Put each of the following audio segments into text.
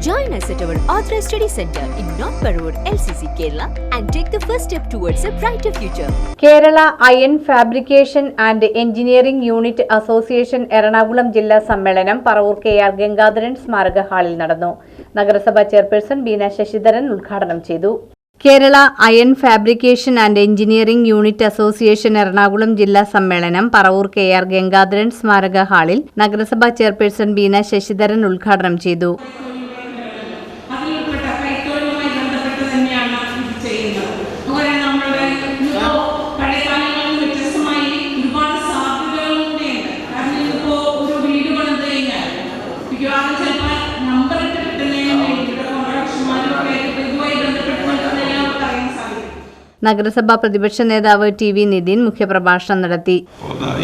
Join us at our Authorized Study Center in North Parur, LCC, Kerala, and take the first step towards a brighter future. Kerala iron fabrication and engineering unit association Ernakulam ജില്ലാ സമ്മേളനം Paravur K R Gangadharan സ്മാരക ഹാളിൽ നടന്നു. നഗരസഭാ chairperson Beena Sasidharan ഉദ്ഘാടനം ചെയ്തു. Kerala iron fabrication and engineering unit association Ernakulam ജില്ലാ സമ്മേളനം പറവൂർ കെ ആർ ഗംഗാധരൻ സ്മാരക ഹാളിൽ നഗരസഭാ ചെയർപേഴ്സൺ ബീന ശശിധരൻ ഉദ്ഘാടനം ചെയ്തു. നഗരസഭാ പ്രതിപക്ഷ നേതാവ് ടി വി നിതിൻ മുഖ്യപ്രഭാഷണം നടത്തി.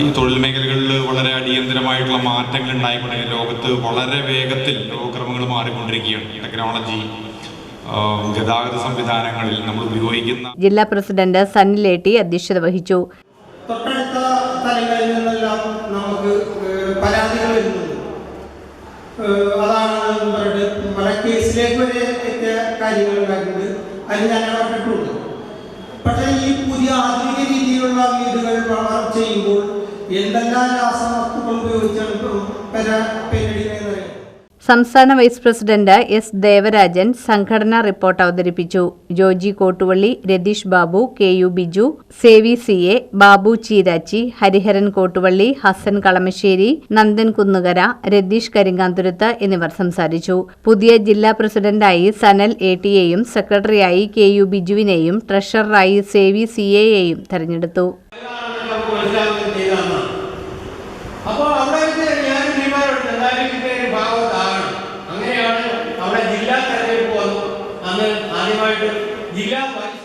ഈ തൊഴിൽ മേഖലകളിൽ വളരെ അടിയന്തരമായിട്ടുള്ള മാറ്റങ്ങൾ ഉണ്ടായിക്കൊണ്ടിരിക്കുന്ന ലോകത്ത് വളരെ വേഗത്തിൽ ലോകക്രമങ്ങൾ മാറിക്കൊണ്ടിരിക്കുകയാണ്. ടെക്നോളജി ഗതാഗത സംവിധാനങ്ങളിൽ നമ്മൾ ഉപയോഗിക്കുന്ന ജില്ലാ പ്രസിഡന്റ് സണ്ണി ലേട്ടി അധ്യക്ഷത വഹിച്ചു. തൊട്ടടുത്ത സ്ഥലങ്ങളിൽ നിന്നെല്ലാം നമുക്ക് ഏഹ്, പരാതികൾ വരുന്നുണ്ട്. അതാണ് പല കേസിലേക്ക് വരെ എത്തിയ കാര്യങ്ങൾ ഉണ്ടായിട്ടുണ്ട്. അതിന് ഞാൻ ഇടപെട്ടിട്ടുണ്ട് പക്ഷേ ഈ പുതിയ ആധുനിക രീതിയിലുള്ള വീടുകൾ വളർ ചെയ്യുമ്പോൾ എന്തെല്ലാം രാസവസ്തുക്കൾ ഉപയോഗിച്ചാണ് ഇപ്പം പെര പെയിന്റടിക്കുന്നതെന്ന് സംസ്ഥാന വൈസ് പ്രസിഡന്റ് എസ് ദേവരാജൻ സംഘടനാ റിപ്പോർട്ട് അവതരിപ്പിച്ചു. Joji Kottuvally Ratheesh Babu K U Biju Sevi C A Babu Cheerachi Hariharan Kottuvally Hasan Kalamassery Nandan Kunnukara Ratheesh Karinkanthuruth എന്നിവർ സംസാരിച്ചു. പുതിയ ജില്ലാ പ്രസിഡന്റായി സനൽ എ ടിയെയും സെക്രട്ടറിയായി കെ യു ബിജുവിനെയും ട്രഷററായി സേവി സി എയെയും തെരഞ്ഞെടുത്തു. അപ്പോൾ അവിടെ ജില്ലാ തെരഞ്ഞെടുപ്പ്